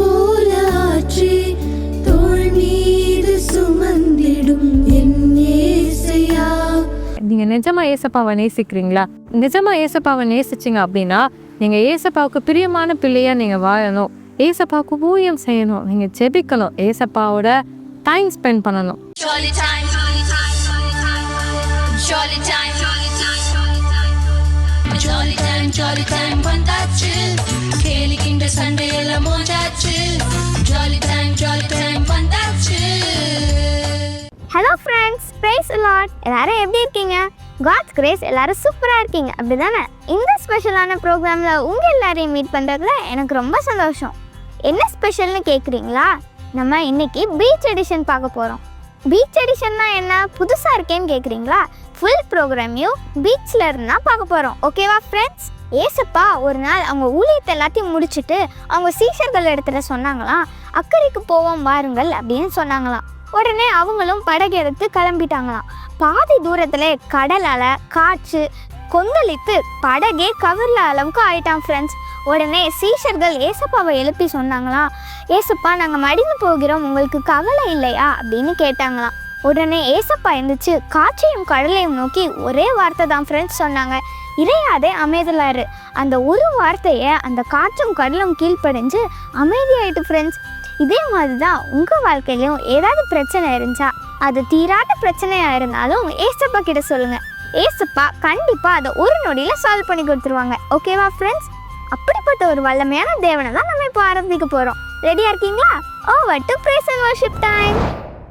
போல ஆற்றி தோள் மீது சுமந்திடும் என் ஏசையா நீங்கள் நிஜமாக ஏசப்பாவை நேசிக்கிறீங்களா நிஜமாக ஏசப்பாவை நேசிச்சிங்க அப்படின்னா நீங்கள் ஏசப்பாவுக்கு பிரியமான பிள்ளையாக நீங்கள் வாழணும் ஏசப்பாவுக்கு ஊழியம் செய்யணும் நீங்கள் ஜெபிக்கணும் ஏசப்பாவோட டைம் ஸ்பெண்ட் பண்ணணும் Jolly time, jolly time, jolly time, jolly time, jolly time வந்தாச்சு இந்த சண்டையெல்லாம் மோஜாச்சு. ஜாலி டைம் ஜாலி டைம் வந்தாச்சு. ஹலோ ஃப்ரெண்ட்ஸ் பிரைஸ் லாட் எல்லாரும் எப்படி இருக்கீங்க? காட்ஸ் கிரேஸ் எல்லாரும் சூப்பராக இருக்கீங்க. அப்படி தானே இந்த ஸ்பெஷலான ப்ரோக்ராமில் உங்கள் எல்லாரையும் மீட் பண்ணுறதுல எனக்கு ரொம்ப சந்தோஷம். என்ன ஸ்பெஷல்னு கேட்குறீங்களா நம்ம இன்னைக்கு பீச் எடிஷன் பார்க்க போகிறோம் பீச் எடிஷன்னா என்ன? புதுசாக இருக்கேன்னு கேட்குறீங்களா ஃபுல் ப்ரோக்ராமையும் பீச்சில் இருந்தால் பார்க்க போகிறோம் ஓகேவா ஃப்ரெண்ட்ஸ் ஏசப்பா ஒரு நாள் அவங்க ஊழியத்தை எல்லாத்தையும் முடிச்சுட்டு அவங்க சீஷர்கள் இடத்துல சொன்னாங்களாம் அக்கறைக்கு போவோம் வாருங்கள் அப்படின்னு சொன்னாங்களாம். உடனே அவங்களும் படகு எடுத்து கிளம்பிட்டாங்களாம். பாதி தூரத்தில் கடலால் காற்று கொந்தளித்து படகே கவிர்ல அளவுக்கு ஆயிட்டான் ஃப்ரெண்ட்ஸ் உடனே சீஷர்கள் ஏசப்பாவை எழுப்பி சொன்னாங்களாம் ஏசப்பா நாங்கள் மடிந்து போகிறோம் உங்களுக்கு கவலை இல்லையா? அப்படின்னு கேட்டாங்களாம். உடனே ஏசப்பா எழுந்துச்சு காற்றையும் கடலையும் நோக்கி ஒரே வார்த்தை தான் ஃப்ரெண்ட்ஸ் சொன்னாங்க. இறையாதே அமைதலாரு அந்த ஒரு வார்த்தையை அந்த காற்றும் கடலும் கீழ்ப்படைஞ்சு அமைதியாயிட்டு ஃப்ரெண்ட்ஸ் இதே மாதிரி தான் உங்கள் வாழ்க்கையிலையும் ஏதாவது பிரச்சனை இருந்துச்சா? அது தீராத பிரச்சனையாக இருந்தாலும் ஏசப்பா கிட்ட சொல்லுங்கள் ஏசப்பா கண்டிப்பாக அதை ஒரு நொடியில் சால்வ் பண்ணி கொடுத்துருவாங்க. ஓகேவா ஃப்ரெண்ட்ஸ் அப்படிப்பட்ட ஒரு வல்லமையான தேவனை தான் நம்ம இப்போ ஆரம்பிக்க போகிறோம் ரெடியாக இருக்கீங்களா? ஓ வட்டு praise and worship time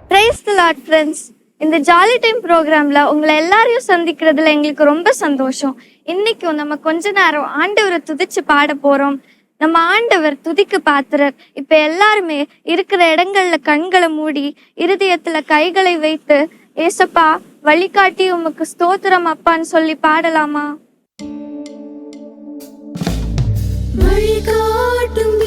praise the lord friends இந்த ஜாலி டைம் ப்ரோக்ராம்ல உங்களை எல்லாரையும் சந்திக்கிறதுல எங்களுக்கு ரொம்ப சந்தோஷம். இன்னைக்கும் நம்ம கொஞ்ச நேரம் ஆண்டவரை துதிச்சு பாட போறோம். நம்ம ஆண்டவர் துதிக்கு பாத்திரர். இப்போ எல்லாருமே இருக்கிற இடங்கள்ல கண்களை மூடி இருதயத்துல கைகளை வைத்து ஏசப்பா வழிகாட்டி உமக்கு ஸ்தோத்திரம் அப்பான்னு சொல்லி பாடலாமா? வழிகாட்டும்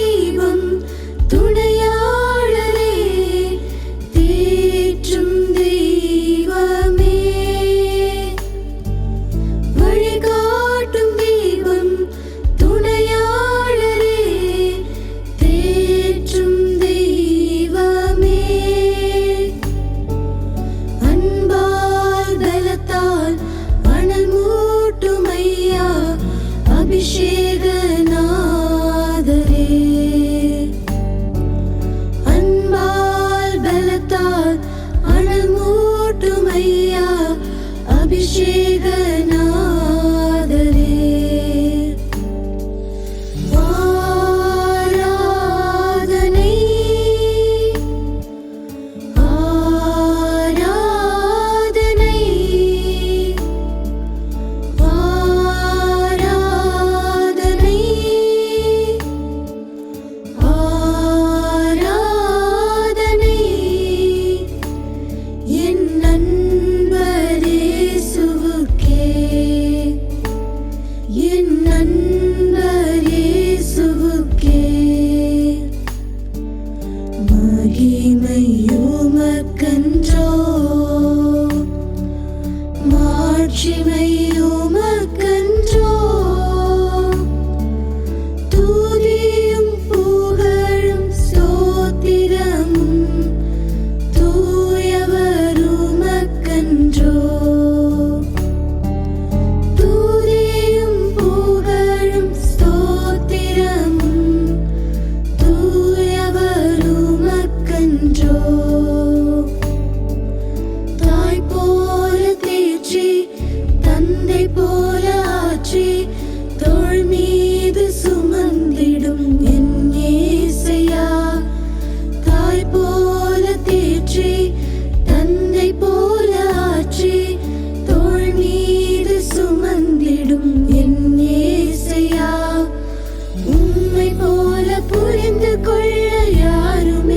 புரிந்து கொள்ள யாருமே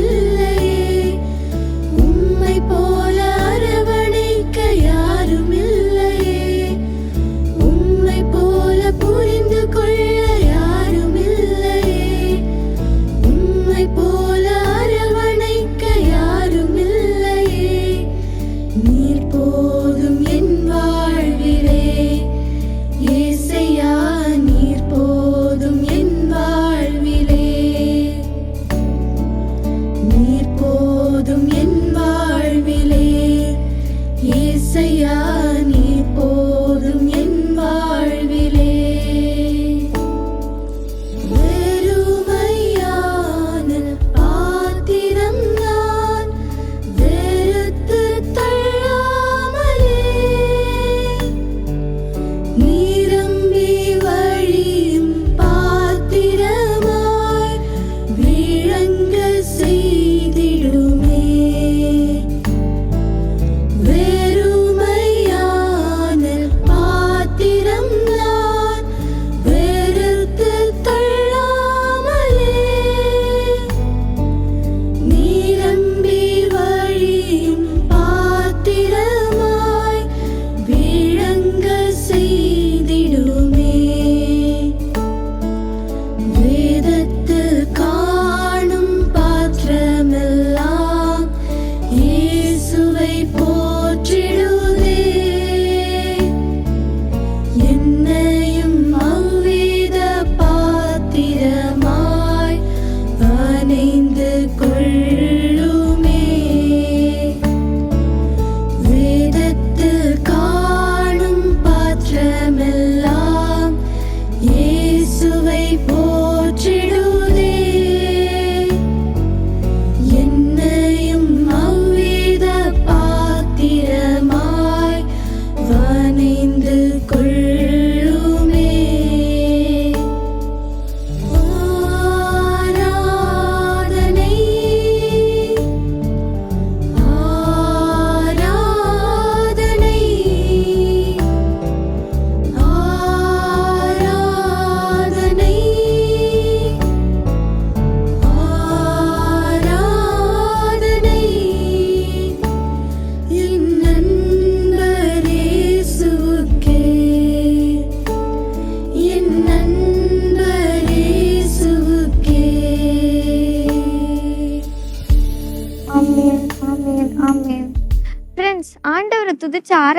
say yeah.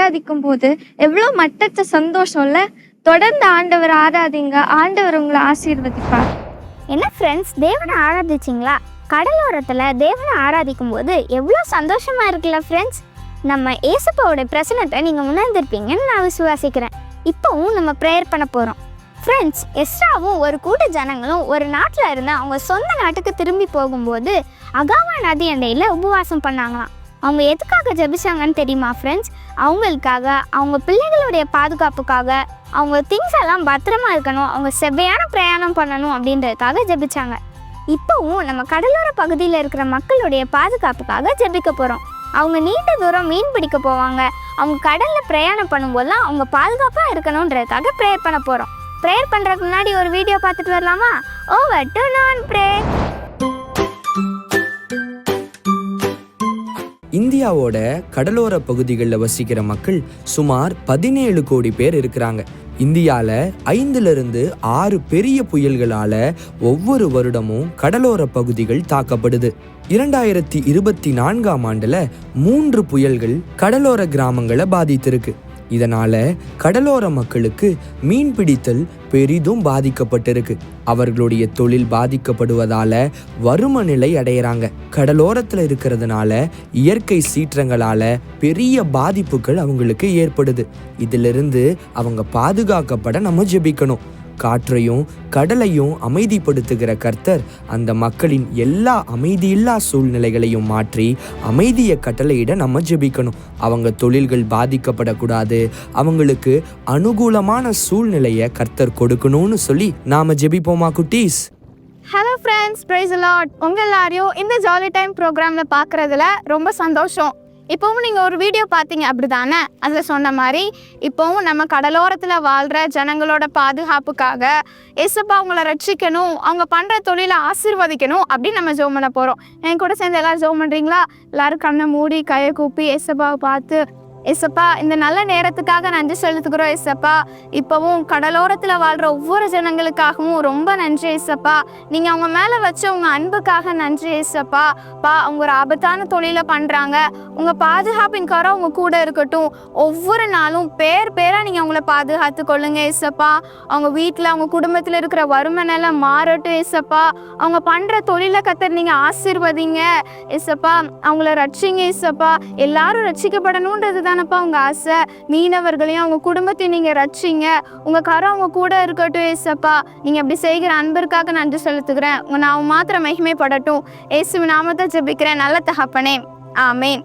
ஆராதிக்கும் போது எவ்வளோ மட்டற்ற சந்தோஷம்ல தொடர்ந்து ஆண்டவர் ஆராதிங்க ஆண்டவர் உங்களை ஆசீர்வதிப்பார். என்ன ஃப்ரெண்ட்ஸ் தேவனை ஆராதிச்சிங்களா? கடலோரத்தில் தேவனை ஆராதிக்கும் போது எவ்வளோ சந்தோஷமா இருக்குல்ல ஃப்ரெண்ட்ஸ் நம்ம ஏசப்பாவோட பிரசனத்தை நீங்கள் உணர்ந்திருப்பீங்கன்னு நான் விசுவாசிக்கிறேன். இப்போவும் நம்ம ப்ரேயர் பண்ண போகிறோம் ஃப்ரெண்ட்ஸ் எஸ்ராவும் ஒரு கூட்ட ஜனங்களும் ஒரு நாட்டில் இருந்து அவங்க சொந்த நாட்டுக்கு திரும்பி போகும்போது அகாவா நதி அண்டையில் உபவாசம் பண்ணாங்களாம். அவங்க எதுக்காக ஜெபிச்சாங்கன்னு தெரியுமா ஃப்ரெண்ட்ஸ் அவங்களுக்காக அவங்க பிள்ளைகளுடைய பாதுகாப்புக்காக அவங்க திங்ஸ் எல்லாம் பத்திரமா இருக்கணும் அவங்க செவ்வையான பிரயாணம் பண்ணணும் அப்படின்றதுக்காக ஜெபிச்சாங்க. இப்போவும் நம்ம கடலோர பகுதியில் இருக்கிற மக்களுடைய பாதுகாப்புக்காக ஜெபிக்க போகிறோம் அவங்க நீண்ட தூரம் மீன் பிடிக்க போவாங்க. அவங்க கடலில் பிரயாணம் பண்ணும்போதெல்லாம் அவங்க பாதுகாப்பாக இருக்கணுன்றதுக்காக ப்ரேயர் பண்ண போகிறோம் ப்ரேயர் பண்ணுறதுக்கு முன்னாடி ஒரு வீடியோ பார்த்துட்டு வரலாமா? ஓவர் டு நான் ப்ரே இந்தியாவோட கடலோர பகுதிகளில் வசிக்கிற மக்கள் சுமார் பதினேழு கோடி பேர் இருக்கிறாங்க. இந்தியால ஐந்துலேருந்து ஆறு பெரிய புயல்களால ஒவ்வொரு வருடமும் கடலோர பகுதிகள் தாக்கப்படுது. இரண்டாயிரத்தி இருபத்தி நான்காம் ஆண்டுல மூன்று புயல்கள் கடலோர கிராமங்களை பாதித்திருக்கு. இதனால கடலோர மக்களுக்கு மீன் பிடித்தல் பெரிதும் பாதிக்கப்பட்டிருக்கு. அவர்களுடைய தொழில் பாதிக்கப்படுவதால வறும நிலை அடையிறாங்க. கடலோரத்துல இருக்கிறதுனால இயற்கை சீற்றங்களால பெரிய பாதிப்புகள் அவங்களுக்கு ஏற்படுது. இதிலிருந்து அவங்க பாதுகாக்கப்பட நம்ம ஜெபிக்கணும். காற்றையும் கடலையும் அமைதிப்படுத்துகிற கர்த்தர் அந்த மக்களின் எல்லா அமைதியில்லா சூழ்நிலைகளையும் மாற்றி அமைதியை கட்டளையிட நம்ம ஜெபிக்கணும். அவங்க தொழில்கள் பாதிக்கப்படக்கூடாது. அவங்களுக்கு அனுகூலமான சூழ்நிலையை கர்த்தர் கொடுக்கணும்னு சொல்லி நாம ஜெபிப்போமா குட்டீஸ்? ஹலோ ஃப்ரெண்ட்ஸ் ப்ரைஸ் லாட் உங்கள் எல்லாரையும் இந்த ஜாலி டைம் ப்ரோக்ராமில் பார்க்குறதுல ரொம்ப சந்தோஷம். இப்போவும் நீங்கள் ஒரு வீடியோ பார்த்தீங்க அப்படி தானே அதில் சொன்ன மாதிரி இப்போவும் நம்ம கடலோரத்தில் வாழ்கிற ஜனங்களோட பாதுகாப்புக்காக எசப்பா அவங்கள ரட்சிக்கணும் அவங்க பண்ணுற தொழிலை ஆசீர்வதிக்கணும் அப்படின்னு நம்ம ஜோம் பண்ண போகிறோம் என் கூட சேர்ந்து எல்லோரும் ஜோம் பண்ணுறீங்களா எல்லாரும் கண்ணை மூடி கையை கூப்பி எசப்பாவை பார்த்து ஏசப்பா இந்த நல்ல நேரத்துக்காக நன்றி செலுத்துகிறோம் ஏசப்பா. இப்போவும் கடலோரத்தில் வாழ்கிற ஒவ்வொரு ஜனங்களுக்காகவும் ரொம்ப நன்றி ஏசப்பா. நீங்கள் அவங்க மேலே வச்ச உங்கள் அன்புக்காக நன்றி ஏசப்பா. பா அவங்க ஒரு ஆபத்தான தொழிலை பண்ணுறாங்க உங்கள் பாதுகாப்பின் கரம் அவங்க கூட இருக்கட்டும். ஒவ்வொரு நாளும் பேர் பேராக நீங்கள் அவங்கள பாதுகாத்து கொள்ளுங்க ஏசப்பா. அவங்க வீட்டில் அவங்க குடும்பத்தில் இருக்கிற வறுமனெல்லாம் மாறட்டும் ஏசப்பா. அவங்க பண்ணுற தொழிலை கத்தர் நீங்கள் ஆசிர்வதிங்க. ஏசப்பா அவங்கள ரட்சிங்க ஏசப்பா. எல்லாரும் ரட்சிக்கப்படணுன்றது தானப்பா உங்கள் ஆசை? மீனவர்களையும் அவங்க குடும்பத்தையும் நீங்கள் ரட்சிங்க. உங்கள் கரம் அவங்க கூட இருக்கட்டும் ஏசப்பா. நீங்கள் அப்படி செய்கிற அன்பிற்காக நன்றி செலுத்துகிறேன். உங்கள் நான் மாத்திரம் மகிமைப்படட்டும். ஏசு நாமத்தை ஜெபிக்கிறேன். நல்ல தகப்பனே. ஆமேன்.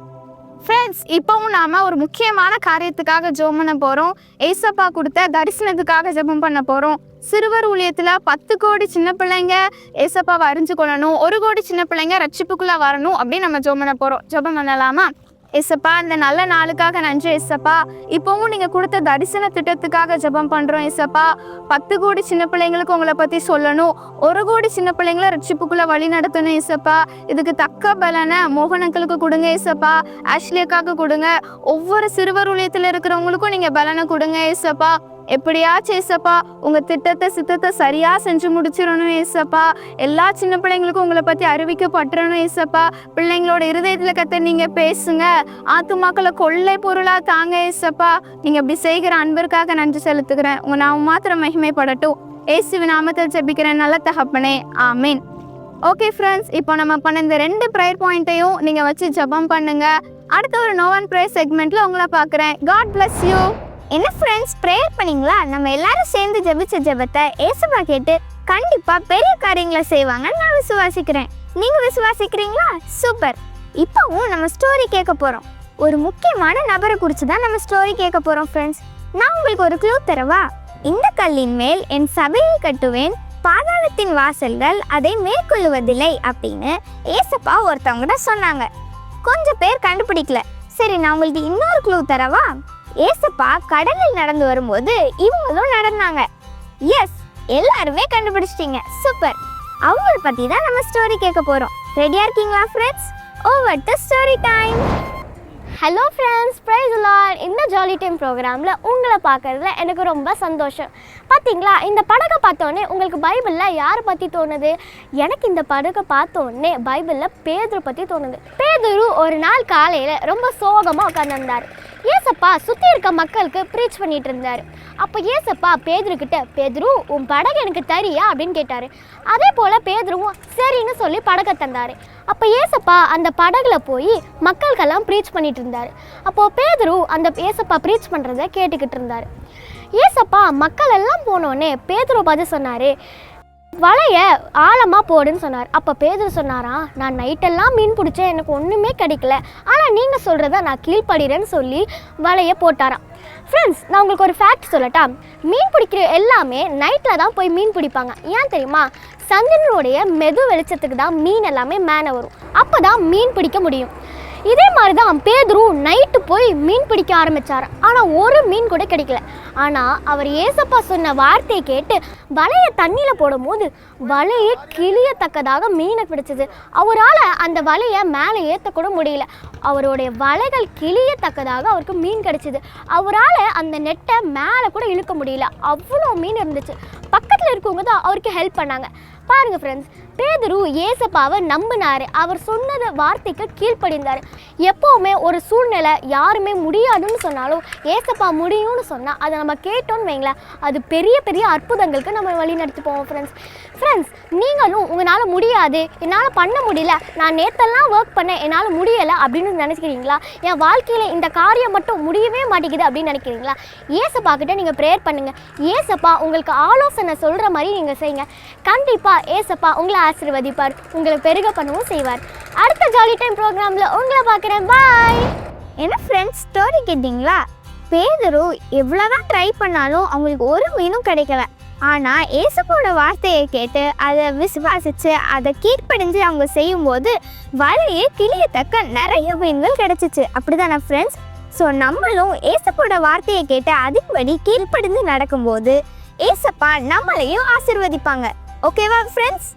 ஃப்ரெண்ட்ஸ் இப்போவும் நாம ஒரு முக்கியமான காரியத்துக்காக ஜெபம் பண்ண போகிறோம் ஏசப்பா கொடுத்த தரிசனத்துக்காக ஜெபம் பண்ண போகிறோம் சிறுவர் ஊழியத்தில் பத்து கோடி சின்ன பிள்ளைங்க ஏசப்பாவை அறிஞ்சு கொள்ளணும். ஒரு கோடி சின்ன பிள்ளைங்க ரட்சிப்புக்குள்ளே வரணும் அப்படின்னு நம்ம ஜெபம் பண்ண போகிறோம் ஜெபம் பண்ணலாமா? எஸ்ஸப்பா இந்த நல்ல நாளுக்காக நன்றி எஸ்ஸப்பா இப்போவும் நீங்கள் கொடுத்த தரிசன திட்டத்துக்காக ஜெபம் பண்ணுறோம் எஸ்ஸப்பா பத்து கோடி சின்ன பிள்ளைங்களுக்கு உங்களை பற்றி சொல்லணும். ஒரு கோடி சின்ன பிள்ளைங்கள ரட்சிப்புக்குள்ளே வழி நடத்தணும் எஸ்ஸப்பா இதுக்கு தக்க பலனை மோகனங்களுக்கு கொடுங்க எஸ்ஸப்பா ஆஷ்லியக்காக கொடுங்க. ஒவ்வொரு சிறுவர் ஊழியத்தில் இருக்கிறவங்களுக்கும் நீங்கள் பலனை கொடுங்க எஸ்ஸப்பா எப்படியாச்சும் ஏசப்பா உங்கள் திட்டத்தை சித்தத்தை சரியாக செஞ்சு முடிச்சிடணும் ஏசப்பா. எல்லா சின்ன பிள்ளைங்களுக்கும் உங்களை பற்றி அறிவிக்கப்பட்டுறணும் ஏசப்பா. பிள்ளைங்களோட இருதயத்தில் கத்த நீங்கள் பேசுங்க. ஆத்துமாக்களை கொள்ளை பொருளாக தாங்க ஏசப்பா. நீங்கள் இப்படி செய்கிற அன்பிற்காக நன்றி செலுத்துகிறேன். உங்கள் நான் மாத்திரம் மகிமைப்படட்டும். ஏசுவி நாமத்தில் ஜெபிக்கிறேன். நல்ல தகப்பனே. ஆமீன். ஓகே ஃப்ரெண்ட்ஸ் இப்போ நம்ம பண்ண இந்த ரெண்டு ப்ரேயர் பாயிண்ட்டையும் நீங்கள் வச்சு ஜெபம் பண்ணுங்கள் அடுத்த ஒரு நோவன் ப்ரேயர் செக்மெண்ட்டில் உங்களை பார்க்குறேன். காட் பிளஸ் யூ என்ன ஃப்ரெண்ட்ஸ் ப்ரேயர் பண்ணீங்களா? நம்ம எல்லாரும் சேர்ந்து ஜெபிச்ச ஜெபத்தை ஏசப்பா கேட்டு கண்டிப்பா பெரிய காரியங்களை செய்வாங்கன்னு நான் விசுவாசிக்கிறேன். நீங்க விசுவாசிக்கிறீங்களா? சூப்பர் இப்போவும் நம்ம ஸ்டோரி கேட்க போறோம். ஒரு முக்கியமான நபரை குறித்து தான் நம்ம ஸ்டோரி கேட்க போறோம் ஃப்ரெண்ட்ஸ் நான் உங்களுக்கு ஒரு க்ளூ தரவா? இந்த கல்லின் மேல் என் சபையை கட்டுவேன் பாதாளத்தின் வாசல்கள் அதை மேற்கொள்ளுவதில்லை அப்படின்னு ஏசப்பா ஒருத்தவங்கிட்ட சொன்னாங்க. கொஞ்சம் பேர் கண்டுபிடிக்கல. சரி நான் உங்களுக்கு இன்னொரு க்ளூ தரவா? ஏசப்பா கடலில் நடந்து வரும்போது இவங்களும் நடந்தாங்க. எஸ் எல்லாருமே கண்டுபிடிச்சிட்டீங்க. சூப்பர் அவங்கள பற்றி தான் நம்ம ஸ்டோரி கேட்க போகிறோம் ரெடியாக இருக்கீங்களா friends over to story time hello friends praise lord இந்த ஜாலி டைம் ப்ரோக்ராமில் உங்களை பார்க்குறதுல எனக்கு ரொம்ப சந்தோஷம். பார்த்தீங்களா இந்த படகை பார்த்தோன்னே உங்களுக்கு பைபிளில் யாரை பற்றி தோணுது? எனக்கு இந்த படகை பார்த்தோன்னே பைபிளில் பேதுரு பற்றி தோணுது. பேதுரு ஒரு நாள் காலையில் ரொம்ப சோகமாக உட்காந்துருந்தார் ஏசப்பா சுற்றி இருக்க மக்களுக்கு ப்ரீச் பண்ணிட்டு இருந்தார். அப்போ ஏசப்பா பேதுருக்கிட்ட பேதுரு உன் படகு எனக்கு தரியா? அப்படின்னு கேட்டார். அதே போல் பேதுருவும் சரின்னு சொல்லி படகை தந்தார். அப்போ ஏசப்பா அந்த படகுல போய் மக்களுக்கெல்லாம் ப்ரீச் பண்ணிட்டு இருந்தார். அப்போது பேதுரு அந்த ஏசப்பா ப்ரீச் பண்ணுறத கேட்டுக்கிட்டு இருந்தார். ஏசப்பா மக்கள் எல்லாம் போனோடனே பேதுரு பார்த்து சொன்னார் வலைய ஆழமாக போடுன்னு சொன்னார். அப்போ பேதர் சொன்னாராம் நான் நைட்டெல்லாம் மீன் பிடிச்சேன் எனக்கு ஒன்றுமே கிடைக்கல. ஆனால் நீங்கள் சொல்கிறத நான் கீழ்ப்படுறேன்னு சொல்லி வலையை போட்டாராம். ஃப்ரெண்ட்ஸ் நான் உங்களுக்கு ஒரு ஃபேக்ட் சொல்லட்டா. மீன் பிடிக்கிற எல்லாமே நைட்டில் தான் போய் மீன் பிடிப்பாங்க. ஏன் தெரியுமா? சந்திரனுடைய மெது வெளிச்சத்துக்கு தான் மீன் எல்லாமே மேலே வரும். அப்போ தான் மீன் பிடிக்க முடியும். இதே மாதிரி தான் பேதுரு நைட்டு போய் மீன் பிடிக்க ஆரம்பிச்சார். ஆனால் ஒரு மீன் கூட கிடைக்கல. ஆனால் அவர் ஏசப்பா சொன்ன வார்த்தையை கேட்டு வலையை தண்ணியில் போடும்போது வலையை கிளியத்தக்கதாக மீனை பிடிச்சது. அவரால் அந்த வலையை மேலே ஏற்றக்கூட முடியல. அவருடைய வலைகள் கிளியத்தக்கதாக அவருக்கு மீன் கிடைச்சிது. அவரால் அந்த நெட்டை மேலே கூட இழுக்க முடியல. அவ்வளோ மீன் இருந்துச்சு. பக்கத்தில் இருக்கவங்க தான் அவருக்கு ஹெல்ப் பண்ணாங்க. பாருங்க ஃப்ரெண்ட்ஸ் பேதுரு ஏசப்பாவை நம்பினாரு. அவர் சொன்னத வார்த்தைக்கு கீழ்ப்படிந்தார். எப்போவுமே ஒரு சூழ்நிலை யாருமே முடியாதுன்னு சொன்னாலும் ஏசப்பா முடியும்னு சொன்னால் அதை நம்ம கேட்டோம்னு வைங்களேன் அது பெரிய பெரிய அற்புதங்களுக்கு நம்ம வழி நடத்தி போவோம் ஃப்ரெண்ட்ஸ் ஃப்ரெண்ட்ஸ் நீங்களும் உங்களால் முடியாது. என்னால் பண்ண முடியல. நான் நேற்றெல்லாம் ஒர்க் பண்ணேன். என்னால் முடியலை அப்படின்னு நினைக்கிறீங்களா என் வாழ்க்கையில் இந்த காரியம் மட்டும் முடியவே மாட்டேங்குது அப்படின்னு நினைக்கிறீங்களா? ஏசப்பா கிட்ட நீங்கள் ப்ரேயர் பண்ணுங்கள் ஏசப்பா உங்களுக்கு ஆலோசனை சொல்கிற மாதிரி நீங்கள் செய்யுங்க. கண்டிப்பாக ஏசப்பா உங்களை ஆசீர்வதிப்பார். உங்களை பெருக பண்ணவும் செய்வார். அடுத்த ஜாலி டைம் ப்ரோக்ராமில் உங்களை பார்க்குறேன். பாய் என்ன ஃப்ரெண்ட்ஸ் ஸ்டோரி கேட்டிங்களா? பேதரு எவ்வளோதான் ட்ரை பண்ணாலும் அவங்களுக்கு ஒரு மீனும் கிடைக்கல. ஆனால் ஏசப்போட வார்த்தையை கேட்டு அதை விசுவாசித்து அதை கீழ்ப்படிஞ்சு அவங்க செய்யும்போது வலையே கிளியத்தக்க நிறைய மீன்கள் கிடச்சிச்சு. அப்படி தானே ஃப்ரெண்ட்ஸ் ஸோ நம்மளும் ஏசப்போட வார்த்தையை கேட்டு அதுபடி கீழ்ப்படிஞ்சு நடக்கும்போது ஏசப்பா நம்மளையும் ஆசிர்வதிப்பாங்க. ஓகேவா ஃப்ரெண்ட்ஸ்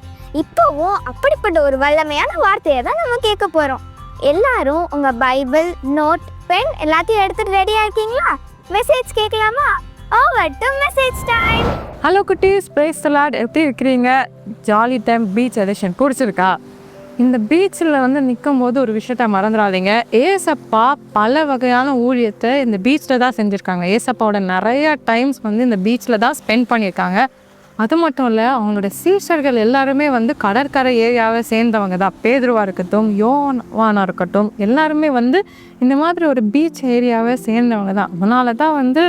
இப்போவும் அப்படிப்பட்ட ஒரு வல்லமையான வார்த்தையை தான் நம்ம கேட்க போகிறோம் எல்லாரும் உங்கள் பைபிள் நோட் பென் எல்லாத்தையும் எடுத்துட்டு ரெடியாக இருக்கீங்களா? மெசேஜ் கேட்கலாமா? Over to message time hello குட்டீஸ். பிரைஸ் சலாட் எப்படி இருக்கிறீங்க? ஜாலி டைம் பீச் எடிஷன் பிடிச்சிருக்கா? இந்த பீச்சில் வந்து நிற்கும் போது ஒரு விஷயத்த மறந்துடாதீங்க. ஏசப்பா பல வகையான ஊழியத்தை இந்த பீச்சில் தான் செஞ்சுருக்காங்க. ஏசப்பாவோட நிறைய டைம்ஸ் வந்து இந்த பீச்சில் தான் ஸ்பெண்ட் பண்ணியிருக்காங்க. அது மட்டும் இல்லை அவங்களோட சீஷர்கள் எல்லாருமே வந்து கடற்கரை ஏரியாவை சேர்ந்தவங்க தான். பேதுருவா இருக்கட்டும் யோவானா இருக்கட்டும் எல்லாருமே வந்து இந்த மாதிரி ஒரு பீச் ஏரியாவை சேர்ந்தவங்க தான். அதனால தான் வந்து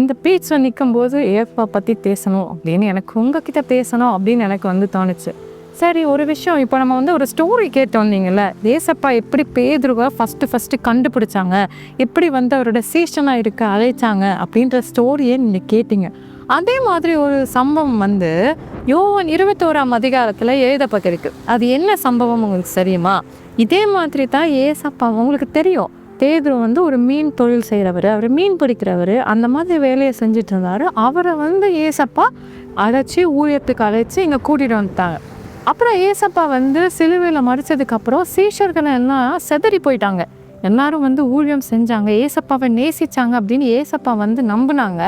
இந்த பீச்சில் நிற்கும் போது ஏப்பா பற்றி பேசணும் அப்படின்னு எனக்கு உங்ககிட்ட பேசணும் அப்படின்னு எனக்கு வந்து தோணுச்சு. சரி ஒரு விஷயம். இப்போ நம்ம வந்து ஒரு ஸ்டோரி கேட்டு வந்தீங்கல்ல ஏசப்பா எப்படி பேதுருவை ஃபஸ்ட்டு ஃபஸ்ட்டு கண்டுபிடிச்சாங்க? எப்படி வந்து அவரோட சீஷனாக இருக்க அழைச்சாங்க? அப்படின்ற ஸ்டோரியை நீங்கள் கேட்டீங்க. அதே மாதிரி ஒரு சம்பவம் வந்து யோவான் இருபத்தோராம் அதிகாரத்தில் எழுதப்பட்டிருக்கு. அது என்ன சம்பவம் உங்களுக்கு தெரியுமா? இதே மாதிரி தான் ஏசப்பா உங்களுக்கு தெரியும். பேதுரு வந்து ஒரு மீன் தொழில் செய்கிறவர் அவர் மீன் பிடிக்கிறவர் அந்த மாதிரி வேலையை செஞ்சுட்டு இருந்தார். அவரை வந்து ஏசப்பா அழைச்சி ஊழியத்துக்கு அழைச்சி இங்கே கூட்டிகிட்டு வந்துட்டாங்க. அப்புறம் ஏசப்பா வந்து சிலுவையில் மறிச்சதுக்கப்புறம் சீஷர்கள் எல்லாம் செதறி போயிட்டாங்க. எல்லாரும் வந்து ஊழியம் செஞ்சாங்க ஏசப்பாவை நேசிச்சாங்க அப்படின்னு ஏசப்பா வந்து நம்பினாங்க.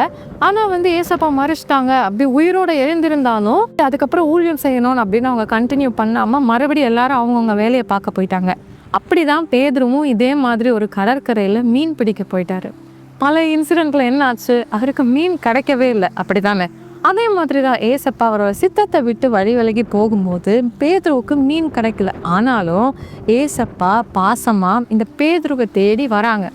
ஆனால் வந்து ஏசப்பா மறைச்சிட்டாங்க அப்படி உயிரோட எழுந்திருந்தாலும் அதுக்கப்புறம் ஊழியம் செய்யணும்னு அப்படின்னு அவங்க கண்டினியூ பண்ணாமல் மறுபடியும் எல்லாரும் அவங்கவுங்க வேலையை பார்க்க போயிட்டாங்க. அப்படிதான் பேதுருவும் இதே மாதிரி ஒரு கடற்கரையில் மீன் பிடிக்க போயிட்டாரு. பல இன்சிடெண்ட்டில் என்ன ஆச்சு? அவருக்கு மீன் கிடைக்கவே இல்லை. அப்படிதானே அதே மாதிரி தான் ஏசப்பா அவரோட சித்தத்தை விட்டு வழி விலகி போகும்போது பேதுருவுக்கு மீன் கிடைக்கல. ஆனாலும் ஏசப்பா பாசமாக இந்த பேதுருவை தேடி வராங்க.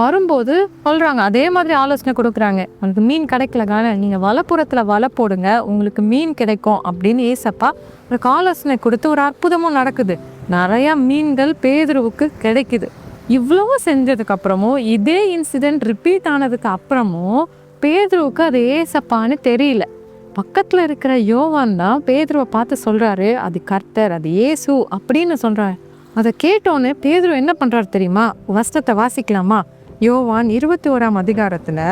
வரும்போது சொல்கிறாங்க அதே மாதிரி ஆலோசனை கொடுக்குறாங்க. உங்களுக்கு மீன் கிடைக்கல காண நீங்கள் வலப்புறத்தில் வலை போடுங்க உங்களுக்கு மீன் கிடைக்கும் அப்படின்னு ஏசப்பா ஒரு ஆலோசனை கொடுத்து ஒரு அற்புதமும் நடக்குது. நிறையா மீன்கள் பேதுருவுக்கு கிடைக்குது. இவ்வளோ செஞ்சதுக்கு அப்புறமும் இதே இன்சிடெண்ட் ரிப்பீட் ஆனதுக்கு அப்புறமும் பேதுருவுக்கு அது ஏசப்பான்னு தெரியல. பக்கத்தில் இருக்கிற யோவான் தான் பேதுருவை பார்த்து சொல்கிறாரு அது கர்த்தர் அது ஏசு அப்படின்னு சொல்கிறாரு அதை கேட்டோன்னே பேதுரு என்ன பண்ணுறாரு தெரியுமா? வஸ்தத்தை வாசிக்கலாமா? யோவான் இருபத்தி ஓராம் அதிகாரத்தில்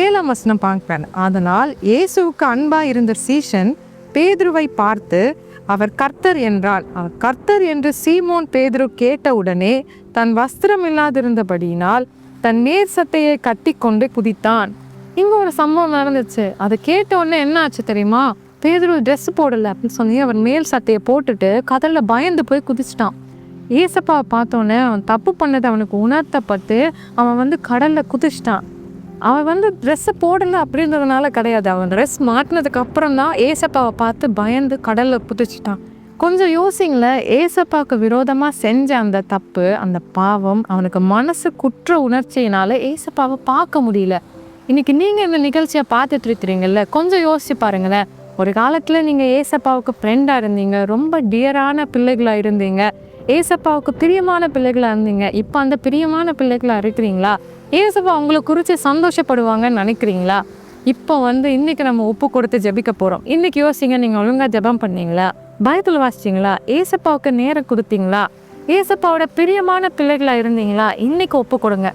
ஏழாம் வசனம் பார்க்குறாரு அதனால் இயேசுவுக்கு அன்பாக இருந்த சீஷன் பேதுருவை பார்த்து அவர் கர்த்தர் என்றால் அவர் கர்த்தர் என்று சீமோன் பேதுரு கேட்டவுடனே தன் வஸ்திரம் இல்லாதிருந்தபடியினால் தன் நேர் சட்டையை கட்டி கொண்டு குதித்தான். இங்கே ஒரு சம்பவம் நடந்துச்சு. அதை கேட்ட உடனே என்ன ஆச்சு தெரியுமா? பேதுரு ட்ரெஸ் போடலை அப்படின்னு சொல்லி அவன் மேல் சட்டையை போட்டுட்டு கதலில் பயந்து போய் குதிச்சிட்டான். ஏசப்பாவை பார்த்தோன்னே அவன் தப்பு பண்ணது அவனுக்கு உணர்த்தப்பட்டு அவன் வந்து கடலில் குதிச்சிட்டான். அவன் வந்து ட்ரெஸ்ஸை போடலை அப்படின்றதுனால கிடையாது. அவன் ட்ரெஸ் மாட்டினதுக்கு அப்புறம் தான் ஏசப்பாவை பார்த்து பயந்து கடலில் குதிச்சிட்டான். கொஞ்சம் யோசிங்கள ஏசப்பாவுக்கு விரோதமாக செஞ்ச அந்த தப்பு அந்த பாவம் அவனுக்கு மனசு குற்ற உணர்ச்சியினால ஏசப்பாவை பார்க்க முடியல. இன்றைக்கி நீங்கள் இந்த நிகழ்ச்சியை பார்த்துட்டு இருக்கிறீங்கல்ல கொஞ்சம் யோசிச்சு பாருங்களேன். ஒரு காலத்தில் நீங்கள் ஏசப்பாவுக்கு ஃப்ரெண்டாக இருந்தீங்க. ரொம்ப டியரான பிள்ளைகளாக இருந்தீங்க. ஏசப்பாவுக்கு பிரியமான பிள்ளைகளாக இருந்தீங்க. இப்போ அந்த பிரியமான பிள்ளைகளாக இருக்கிறீங்களா? ஏசப்பா உங்களை குறித்து சந்தோஷப்படுவாங்கன்னு நினைக்கிறீங்களா? இப்போ வந்து இன்றைக்கி நம்ம ஒப்பு கொடுத்து ஜெபிக்க போகிறோம் இன்றைக்கி யோசிங்க நீங்கள் ஒழுங்காக ஜெபம் பண்ணீங்களா? பயத்தில் வாசிச்சிங்களா? ஏசப்பாவுக்கு நேரம் கொடுத்தீங்களா? ஏசப்பாவோட பிரியமான பிள்ளைகளாக இருந்தீங்களா? இன்றைக்கி ஒப்பு கொடுங்க.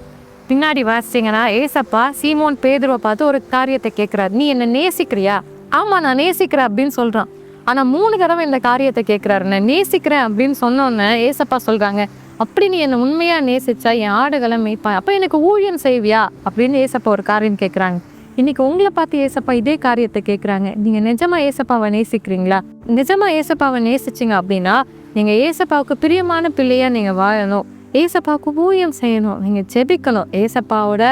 பின்னாடி வாசிச்சிங்கன்னா ஏசப்பா சீமோன் பேதுருவை பார்த்து ஒரு காரியத்தை கேட்குறாரு நீ என்னை நேசிக்கிறியா? ஆமாம் நான் நேசிக்கிறேன் அப்படின்னு சொல்கிறான் ஆனால் மூணு தடவை இந்த காரியத்தை கேட்குறாரு நேசிக்கிறேன் அப்படின்னு சொன்னோன்னே ஏசப்பா சொல்கிறாங்க அப்படி நீ என்னை உண்மையாக நேசிச்சா? என் ஆடுகளை மேய்ப்பா? அப்போ எனக்கு ஊழியம் செய்வியா? அப்படின்னு ஏசப்பா ஒரு காரியம் கேட்குறாங்க இன்றைக்கி உங்களை பார்த்து ஏசப்பா இதே காரியத்தை கேட்குறாங்க நீங்கள் நிஜமா ஏசப்பாவை நேசிக்கிறீங்களா? நிஜமா ஏசப்பாவை நேசிச்சிங்க அப்படின்னா நீங்கள் ஏசப்பாவுக்கு பிரியமான பிள்ளையாக நீங்கள் வாழணும். ஏசப்பாவுக்கு ஊழியம் செய்யணும். நீங்கள் ஜெபிக்கணும். ஏசப்பாவோட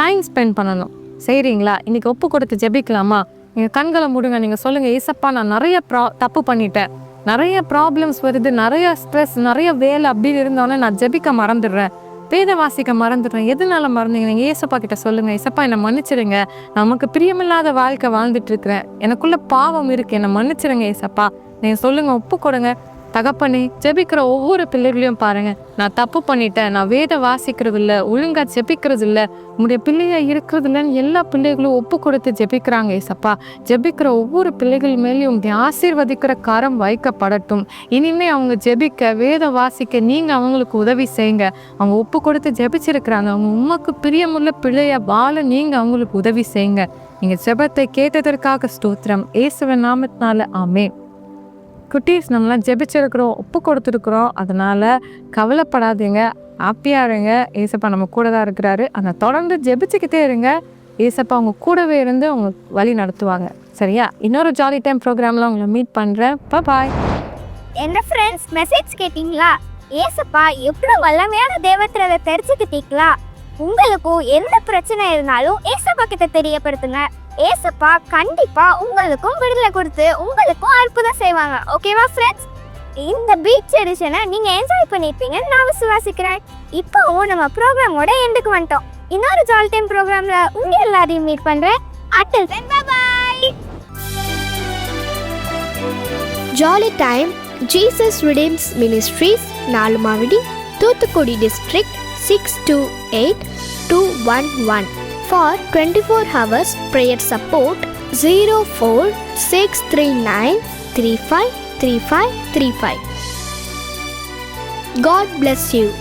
டைம் ஸ்பெண்ட் பண்ணணும். செய்கிறீங்களா இன்றைக்கி ஒப்பு கொடுத்து ஜெபிக்கலாமா? நீங்கள் கண்களை முடுங்க. நீங்கள் சொல்லுங்கள் ஏசப்பா நான் நிறைய ப்ரா தப்பு பண்ணிட்டேன். நிறைய ப்ராப்ளம்ஸ் வருது. நிறைய ஸ்ட்ரெஸ் நிறைய வேலை அப்படின்னு இருந்தோன்னே நான் ஜெபிக்க மறந்துடுறேன். வேத வாசிக்க மறந்துடுறேன். எதனால மறந்தீங்க? நீங்கள் ஏசப்பா கிட்ட சொல்லுங்க. ஏசப்பா என்னை மன்னிச்சிடுங்க. நமக்கு பிரியமில்லாத வாழ்க்கை வாழ்ந்துட்டு இருக்கிறேன். எனக்குள்ள பாவம் இருக்கு. என்னை மன்னிச்சிடுங்க ஏசப்பா நீங்கள் சொல்லுங்க ஒப்பு கொடுங்க. தகப்பனே ஜெபிக்கிற ஒவ்வொரு பிள்ளைகளையும் பாருங்க. நான் தப்பு பண்ணிட்டேன். நான் வேத வாசிக்கிறது இல்லை ஒழுங்கா ஜெபிக்கிறது இல்லை உங்களுடைய பிள்ளையா இருக்கிறது இல்லைன்னு எல்லா பிள்ளைகளும் ஒப்பு கொடுத்து ஜெபிக்கிறாங்க ஏசப்பா. ஜெபிக்கிற ஒவ்வொரு பிள்ளைகள் மேலேயும் உங்களுடைய ஆசீர்வதிக்கிற கரம் வைக்கப்படட்டும். இனிமே அவங்க ஜெபிக்க வேத வாசிக்க நீங்க அவங்களுக்கு உதவி செய்யுங்க. அவங்க ஒப்பு கொடுத்து ஜெபிச்சிருக்கிறாங்க. அவங்க உமக்கு பிரியமுள்ள பிள்ளைய வாழ நீங்க அவங்களுக்கு உதவி செய்யுங்க. நீங்க ஜெபத்தை கேட்டதற்காக ஸ்தோத்திரம். இயேசுவின் நாமத்தினால ஆமே குட்டீஸ் நம்மளாம் ஜெபிச்சிருக்கிறோம் ஒப்பு கொடுத்துருக்குறோம். அதனால் கவலைப்படாதீங்க. ஹாப்பியாக இருங்க. ஏசப்பா நம்ம கூட தான் இருக்கிறாரு. அதை தொடர்ந்து ஜெபிச்சுக்கிட்டே இருங்க. ஏசப்பா அவங்க கூடவே இருந்து அவங்க வழி நடத்துவாங்க. சரியா? இன்னொரு ஜாலி டைம் ப்ரோக்ராமில் உங்களை மீட் பண்ணுறேன் பாய் என்ன ஃப்ரெண்ட்ஸ் மெசேஜ் கேட்டிங்களா? ஏசப்பா எவ்வளோ வல்லமையான தேவத்திரவை தெரிஞ்சுக்கிட்டீங்களா? உங்களுக்கும் எந்த பிரச்சனை இருந்தாலும் ஏசப்பா கிட்ட தெரியப்படுத்துங்க. ஏசப்பா கண்டிப்பா உங்களுக்கும் விடுதலை கொடுத்து உங்களுக்கும் அற்புதம் செய்வாங்க. ஓகேவா ஃப்ரெண்ட்ஸ் இந்த பீச் எடிஷனை நீங்க என்ஜாய் பண்ணிருப்பீங்கன்னு நான் விசுவாசிக்கிறேன். இப்போவும் நம்ம ப்ரோக்ராமோட எண்டுக்கு வந்துட்டோம். இன்னொரு ஜால் டைம் ப்ரோக்ராம்ல உங்க எல்லாரையும் மீட் பண்றேன். Until then bye jolly time Jesus redeems ministries Nalumavadi Thoothukudi district six two eight two one one For 24 hours prayer support 04639353535. God bless you.